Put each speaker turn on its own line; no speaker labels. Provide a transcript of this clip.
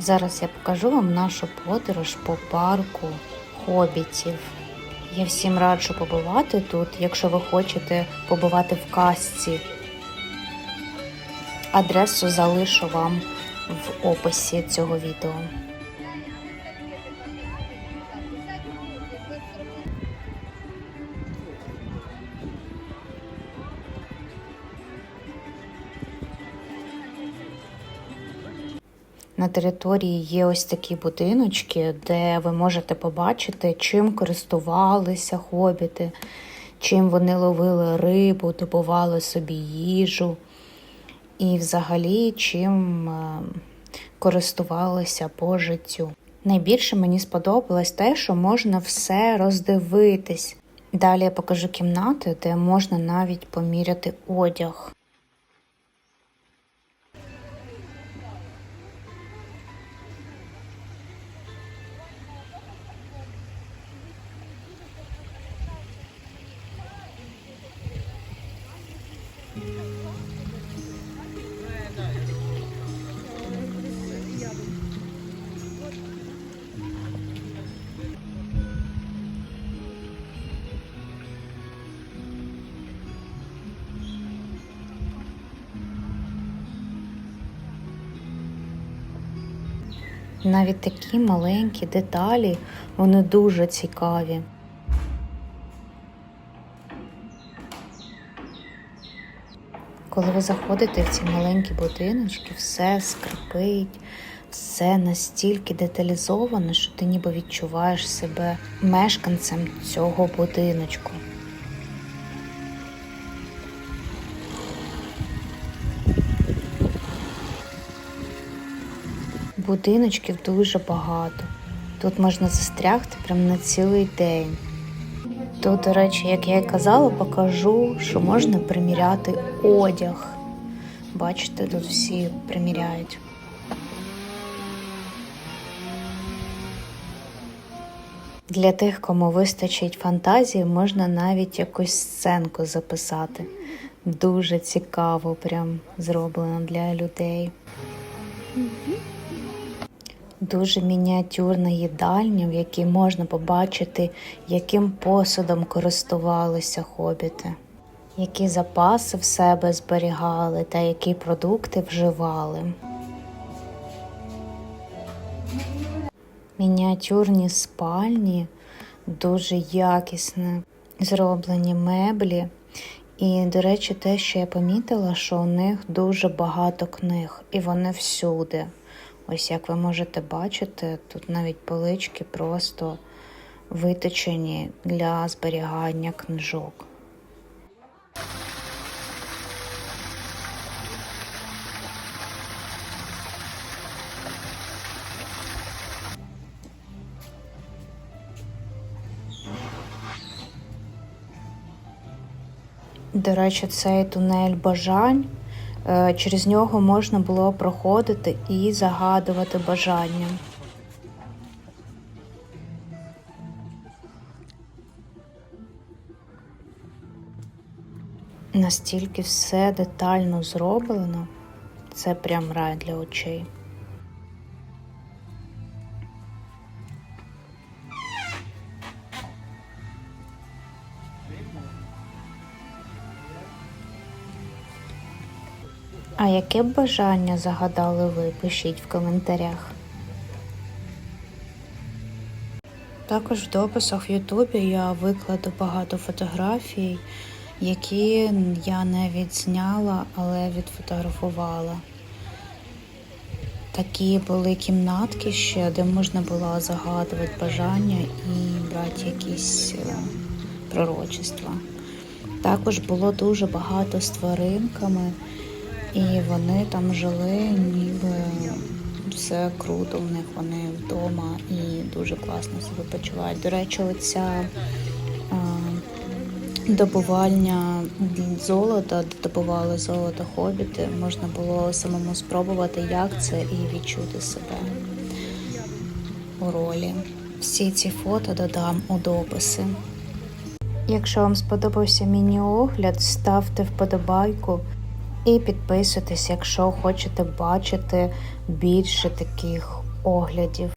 Зараз я покажу вам нашу подорож по парку хобітів. Я всім раджу побувати тут, якщо ви хочете побувати в казці. Адресу залишу вам в описі цього відео. На території є ось такі будиночки, де ви можете побачити, чим користувалися хобіти, чим вони ловили рибу, добували собі їжу, і взагалі чим е, користувалися по життю. Найбільше мені сподобалось те, що можна все роздивитись. Далі я покажу кімнати, де можна навіть поміряти одяг. Навіть такі маленькі деталі, вони дуже цікаві. Коли ви заходите в ці маленькі будиночки, все скрипить, все настільки деталізовано, що ти ніби відчуваєш себе мешканцем цього будиночку. Будиночків дуже багато. Тут можна застрягти прямо на цілий день. Тут, до речі, як я і казала, покажу, що можна приміряти одяг. Бачите, тут всі приміряють. Для тих, кому вистачить фантазії, можна навіть якусь сценку записати. Дуже цікаво, прям зроблено для людей. Дуже мініатюрна їдальня, в якій можна побачити, яким посудом користувалися хобіти, які запаси в себе зберігали та які продукти вживали. Мініатюрні спальні, дуже якісно зроблені меблі. І, до речі, те, що я помітила, що у них дуже багато книг, і вони всюди. Ось як ви можете бачити, тут навіть полички просто виточені для зберігання книжок. До речі, цей тунель бажань. Е, Через нього можна було проходити і загадувати бажання. Настільки все детально зроблено, це прям рай для очей. А яке бажання загадали ви? Пишіть в коментарях. Також в дописах в Ютубі я викладу багато фотографій, які я не відзняла, але відфотографувала. Такі були кімнатки ще, де можна було загадувати бажання і брати якісь е, пророчества. Також було дуже багато з тваринками. І вони там жили, ніби все круто в них, вони вдома і дуже класно себе почувають. До речі, оця а, добування золота, добували золото хобіти, можна було самому спробувати, як це, і відчути себе у ролі. Всі ці фото додам у дописи. Якщо вам сподобався міні-огляд, ставте вподобайку. І підписуйтесь, якщо хочете бачити більше таких оглядів.